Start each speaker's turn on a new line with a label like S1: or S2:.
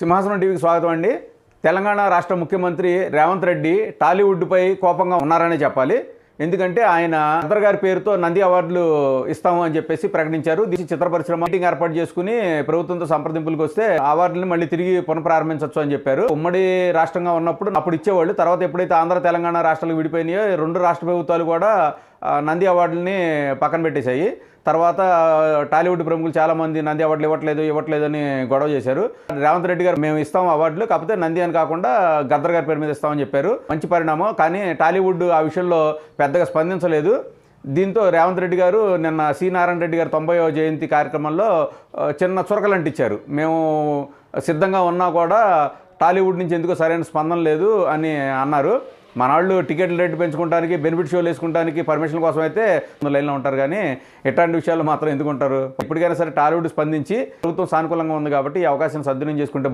S1: సింహాసనం టీవీకి స్వాగతం అండి. తెలంగాణ రాష్ట్ర ముఖ్యమంత్రి రేవంత్ రెడ్డి టాలీవుడ్పై కోపంగా ఉన్నారనే చెప్పాలి. ఎందుకంటే ఆయన అద్దర్ గారి పేరుతో నంది అవార్డులు ఇస్తాము అని చెప్పేసి ప్రకటించారు. దీని చిత్ర పరిశ్రమ మీటింగ్ ఏర్పాటు చేసుకుని ప్రభుత్వంతో సంప్రదింపులకు వస్తే అవార్డులను మళ్ళీ తిరిగి పునఃప్రారంభించవచ్చు అని చెప్పారు. ఉమ్మడి రాష్ట్రంగా ఉన్నప్పుడు అప్పుడు ఇచ్చేవాళ్ళు. తర్వాత ఎప్పుడైతే ఆంధ్ర తెలంగాణ రాష్ట్రాలు విడిపోయినాయో రెండు రాష్ట్ర ప్రభుత్వాలు కూడా నంది అవార్డులని పక్కన పెట్టేశాయి. తర్వాత టాలీవుడ్ ప్రముఖులు చాలామంది నంది అవార్డులు ఇవ్వట్లేదు ఇవ్వట్లేదు అని గొడవ చేశారు. రేవంత్ రెడ్డి గారు మేము ఇస్తాం అవార్డులు కాకపోతే నంది అని కాకుండా గద్దర్ గారి పేరు మీద ఇస్తామని చెప్పారు. మంచి పరిణామం. కానీ టాలీవుడ్ ఆ విషయంలో పెద్దగా స్పందించలేదు. దీంతో రేవంత్ రెడ్డి గారు నిన్న సి. నారాయణ రెడ్డి గారు తొంభైవ జయంతి కార్యక్రమంలో చిన్న చురకలు అంటించారు మేము సిద్ధంగా ఉన్నా కూడా టాలీవుడ్ నుంచి ఎందుకో సరైన స్పందన లేదు అని అన్నారు. మన వాళ్ళు టికెట్లు రేటు పెంచుకోవడానికి బెనిఫిట్ షోలు వేసుకోవడానికి పర్మిషన్ కోసం అయితే లైన్లో ఉంటారు. కానీ ఎట్లాంటి విషయాలు మాత్రం ఎందుకు ఉంటారు? ఇప్పటికైనా సరే టాలీవుడ్ స్పందించి ప్రభుత్వం సానుకూలంగా ఉంది కాబట్టి ఈ అవకాశాన్ని సద్వినియోగం చేసుకుంటే